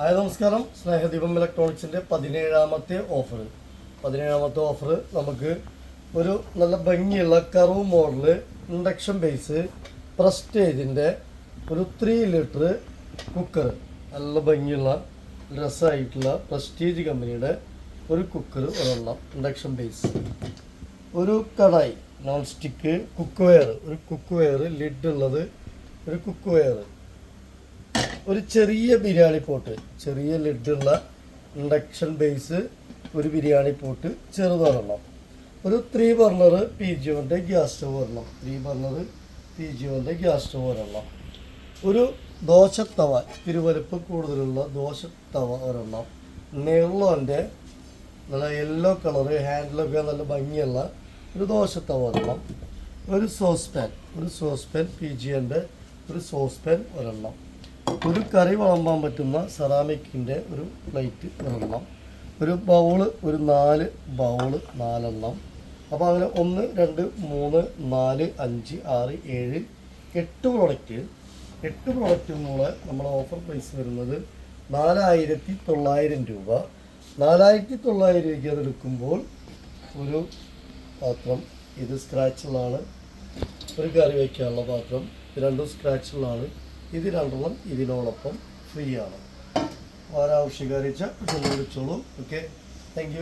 Hi നമസ്കാരം. സ്നേഹദീപം ഇലക്ട്രോണിക്സിന്റെ പതിനേഴാമത്തെ offer പതിനേഴാമത്തെ ഓഫർ നമുക്ക് ഒരു നല്ല ഭംഗിയുള്ള കറവ് മോഡൽ ഇൻഡക്ഷൻ ബേസ് പ്രസ്റ്റേജിന്റെ ഒരു ത്രീ ലിറ്റർ കുക്കർ നല്ല ഭംഗിയുള്ള ഡ്രസ്സായിട്ടുള്ള പ്രസ്റ്റീജ് കമ്പനിയുടെ ഒരു കുക്കർ ഒരെണ്ണം ഇൻഡക്ഷൻ ബേസ്. ഒരു kadai non stick cookware ഒരു കുക്ക് വെയർ ലിഡ് ഉള്ളത് ഒരു കുക്ക് വെയർ ഒരു ചെറിയ ബിരിയാണി പോട്ട് ചെറിയ ലിഡുള്ള ഇൻഡക്ഷൻ ബേസ് ഒരു ബിരിയാണി പോട്ട് ചെറുതൊരെണ്ണം. ഒരു ത്രീ ബർണർ പി ജി ഒന്റെ ഗ്യാസ് സ്റ്റവ് ഒരെണ്ണം. ത്രീ ബർണർ പി ജി ഒന്റെ ഗ്യാസ് സ്റ്റവ് ഒരെണ്ണം. ഒരു ദോശത്തവ തിരുവലുപ്പം കൂടുതലുള്ള ദോശത്തവ ഒരെണ്ണം. നെള്ളോന്റെ നല്ല യെല്ലോ കളറ് ഹാൻഡിലൊക്കെ നല്ല ഭംഗിയുള്ള ഒരു ദോശത്തവ ഒരെണ്ണം. ഒരു സോസ് പാൻ ഒരു സോസ് പാൻ പി ജി എന്റെ ഒരു സോസ് പാൻ ഒരെണ്ണം. ഒരു കറി വിളമ്പാൻ പറ്റുന്ന സെറാമിക്കിന്റെ ഒരു പ്ലേറ്റ് ഒരെണ്ണം ഒരു ബൗൾ ഒരു നാല് ബൗൾ നാലെണ്ണം. അപ്പോൾ അങ്ങനെ ഒന്ന് രണ്ട് മൂന്ന് നാല് അഞ്ച് ആറ് ഏഴ് എട്ട് പ്രോഡക്റ്റ് എട്ട് പ്രോഡക്റ്റും കൂടെ നമ്മുടെ ഓഫർ പ്രൈസ് വരുന്നത് നാലായിരത്തി തൊള്ളായിരം രൂപ. നാലായിരത്തി തൊള്ളായിരം രൂപയ്ക്ക് അത് എടുക്കുമ്പോൾ ഒരു പാത്രം ഇത് സ്ക്രാച്ചുള്ളതാണ് ഒരു കറി വയ്ക്കാനുള്ള പാത്രം രണ്ടും സ്ക്രാച്ചുള്ളതാണ് ഇത് രണ്ടെണ്ണം ഇതിനോടൊപ്പം ഫ്രീ ആണ് ആരാവശ്യക്കാരിച്ച വിളിച്ചോളൂ. Okay thank